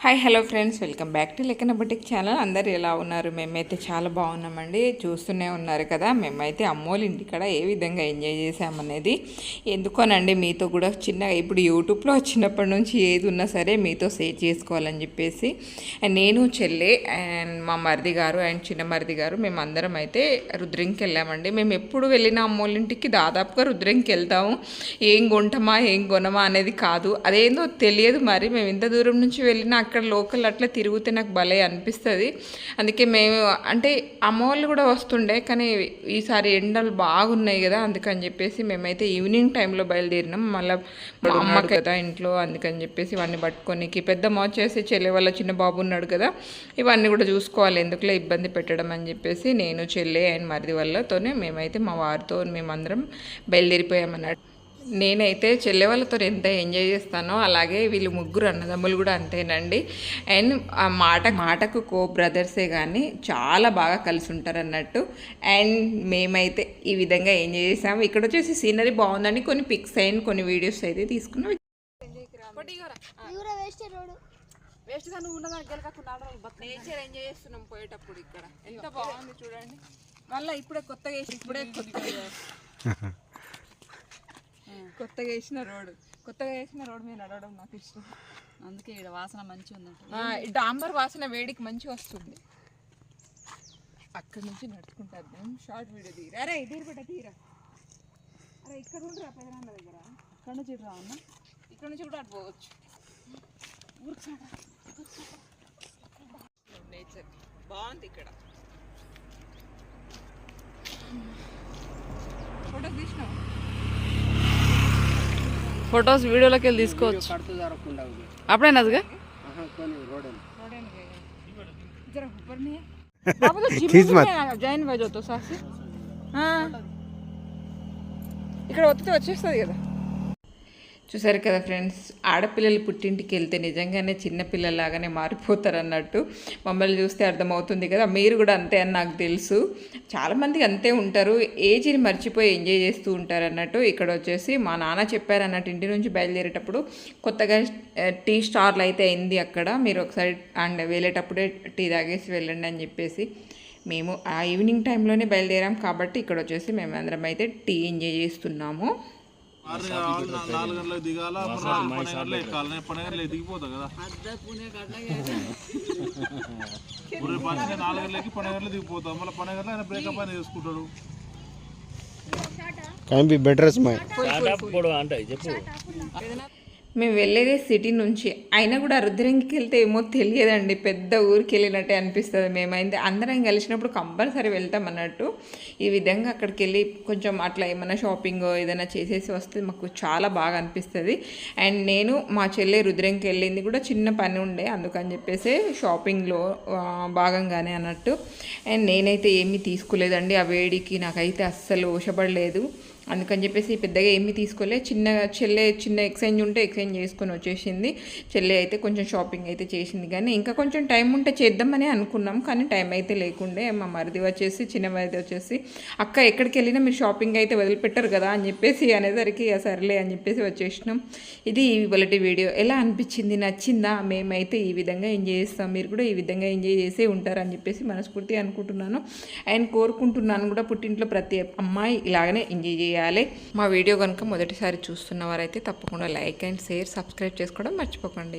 Hi hello friends welcome back to లెక్కన boutique channel అందరు ఎలా ఉన్నారు? మేమైతే చాలా బాగున్నామండి. చూస్తూనే ఉన్నారు కదా? మేమైతే అమ్మోళ్ళ ఇంటికాడ ఏ విధంగా ఎంజాయ్ చేసామనేది ఎందుకోనండి? మీతో కూడా చిన్న ఇప్పుడు యూట్యూబ్లో వచ్చినప్పటి నుంచి ఏది ఉన్నా సరే మీతో షేర్ చేసుకోవాలని చెప్పేసి నేను చెల్లె అండ్ మా మరిది గారు అండ్ చిన్న మరిది గారు మేము అందరం అయితే రుద్రంకి వెళ్ళామండి. మేము ఎప్పుడు వెళ్ళిన అమ్మోళ్ళ ఇంటికి దాదాపుగా రుద్రంకి వెళ్తాము. ఏం కొంటమా? ఏం కొనమా? అనేది కాదు. అదేందో తెలియదు మరి. మేము ఇంత దూరం నుంచి వెళ్ళినా అక్కడ లోకల్ అట్లా తిరిగితే నాకు భలే అనిపిస్తుంది. అందుకే మేము అంటే అమ్మ వాళ్ళు కూడా వస్తుండే కానీ ఈసారి ఎండలు బాగున్నాయి కదా అందుకని చెప్పేసి మేమైతే ఈవినింగ్ టైంలో బయలుదేరినాం. మళ్ళీ మా అమ్మకి కదా. ఇంట్లో అందుకని చెప్పేసి ఇవన్నీ పట్టుకోనికి పెద్దమ్మ వచ్చేసి చెల్లె వాళ్ళ చిన్న బాబు ఉన్నాడు కదా ఇవన్నీ కూడా చూసుకోవాలి ఎందుకులే ఇబ్బంది పెట్టడం అని చెప్పేసి నేను చెల్లె అండ్ మరిది వాళ్ళతోనే మేమైతే మా వారితో మేమందరం బయలుదేరిపోయామన్నట్టు. నేనైతే చెల్లె వాళ్ళతో ఎంత ఎంజాయ్ చేస్తానో అలాగే వీళ్ళు ముగ్గురు అన్నదమ్ములు కూడా అంతేనండి. అండ్ ఆ మాట మాటకు కో బ్రదర్సే కానీ చాలా బాగా కలిసి ఉంటారు అన్నట్టు అండ్ మేమైతే ఈ విధంగా ఎంజాయ్ చేసాము. ఇక్కడ వచ్చేసి సీనరీ బాగుందని కొన్ని పిక్స్ అయిన కొన్ని వీడియోస్ అయితే తీసుకున్నాం. యూర వేస్ట్ రోడ్ వేస్ట్గా నువ్వు ఉన్నదా గెలకకుండా నేచర్ ఎంజాయ్ చేస్తున్నాం పోయేటప్పుడు ఇక్కడ. ఎంత బాగుంది చూడండి. మళ్ళీ ఇప్పుడే కొత్తగా వేసి ఇప్పుడే కొత్తగా. కొత్తగా వేసిన రోడ్. కొత్తగా వేసిన రోడ్ మీద నడవడం నాకు ఇష్టం. అందుకే ఇక్కడ వాసన మంచిగా ఉందంట. ఆ, డాంబర్ వాసన వేడికి మంచిగా వస్తుంది. అక్కడి నుంచి నడుచుకుంటారు. మేము షార్ట్ వీడియో తీరా అరే తీరు బిడ్డ తీరా. అరే ఇక్కడ ఉండరా పెదనాన్న దగ్గర. అక్కడ నుంచి రా అన్న ఇక్కడ నుంచి కూడా అటు పోవచ్చు. నేచర్ బాగుంది ఇక్కడ. ఫొటోస్ వీడియోలోకి వెళ్ళి తీసుకోవచ్చు అప్పుడేనాదిగా తీసి జాయిన్ జాయిన్ సాసి ఇక్కడ వస్తే వచ్చేస్తుంది కదా చూసారు కదా ఫ్రెండ్స్ ఆడపిల్లలు పుట్టింటికి వెళ్తే నిజంగానే చిన్నపిల్లలాగానే మారిపోతారు అన్నట్టు మమ్మల్ని చూస్తే అర్థమవుతుంది కదా. మీరు కూడా అంతే అని నాకు తెలుసు. చాలామంది అంతే ఉంటారు. ఏజ్ని మర్చిపోయి ఎంజాయ్ చేస్తూ ఉంటారు అన్నట్టు ఇక్కడ వచ్చేసి మా నాన్న చెప్పారు అన్నట్టు ఇంటి నుంచి బయలుదేరేటప్పుడు కొత్తగా టీ స్టార్లు అయితే అయింది అక్కడ. మీరు ఒకసారి అండ్ వెళ్ళేటప్పుడే టీ తాగేసి వెళ్ళండి అని చెప్పేసి మేము ఆ ఈవినింగ్ టైంలోనే బయలుదేరాం. కాబట్టి ఇక్కడ వచ్చేసి మేమందరం అయితే టీ ఎంజాయ్ చేస్తున్నాము. ఆరు నాలుగు గంటలకు దిగాల పన్నెండు ఎక్కాలి దిగిపోతా కదా. ఇప్పుడు నాలుగు గంటలకి పన్నెండు గంటలకు దిగిపోతాం మళ్ళీ పన్నెండు ఆయన బ్రేకప్ అని చేసుకుంటాడు. Can be better smile. మేము వెళ్ళేదే సిటీ నుంచి. అయినా కూడా రుద్రంగికి వెళ్తే ఏమో తెలియదండి. పెద్ద ఊరికి వెళ్ళినట్టే అనిపిస్తుంది మేమైంది అందరం కలిసినప్పుడు కంపల్సరీ వెళ్తాం అన్నట్టు. ఈ విధంగా అక్కడికి వెళ్ళి కొంచెం అట్లా ఏమైనా షాపింగ్ ఏదైనా చేసేసి వస్తే మాకు చాలా బాగా అనిపిస్తుంది. అండ్ నేను మా చెల్లె రుద్రంకి వెళ్ళింది కూడా చిన్న పని ఉండే. అందుకని చెప్పేసి షాపింగ్లో భాగంగానే అన్నట్టు. అండ్ నేనైతే ఏమీ తీసుకోలేదండి. ఆ వేడికి నాకైతే అస్సలు ఓషపడలేదు అందుకని చెప్పేసి పెద్దగా ఏమీ తీసుకోలే. చిన్న చెల్లె చిన్న ఎక్స్చేంజ్ ఉంటే ఎక్స్చేంజ్ చేసుకొని వచ్చేసింది. చెల్లె అయితే కొంచెం షాపింగ్ అయితే చేసింది. కానీ ఇంకా కొంచెం టైం ఉంటే చేద్దామని అనుకున్నాం. కానీ టైం అయితే లేకుండే మా మరిది వచ్చేసి చిన్న మరిది వచ్చేసి అక్క ఎక్కడికి వెళ్ళినా మీరు షాపింగ్ అయితే వదిలిపెట్టరు కదా అని చెప్పేసి అనేసరికి సరేలే అని చెప్పేసి వచ్చేసినాం. ఇది ఇవాళ వీడియో. ఎలా అనిపించింది? నచ్చిందా? మేమైతే ఈ విధంగా ఎంజాయ్ చేస్తాం. మీరు కూడా ఈ విధంగా ఎంజాయ్ చేసే ఉంటారని చెప్పేసి మనస్ఫూర్తి అనుకుంటున్నాను. అండ్ కోరుకుంటున్నాను కూడా పుట్టింట్లో ప్రతి అమ్మాయి ఇలాగనే ఎంజాయ్ చేయాలి. మా వీడియో కనుక మొదటిసారి చూస్తున్న వారైతే తప్పకుండా లైక్ అండ్ షేర్ సబ్స్క్రైబ్ చేసుకోవడం మర్చిపోకండి.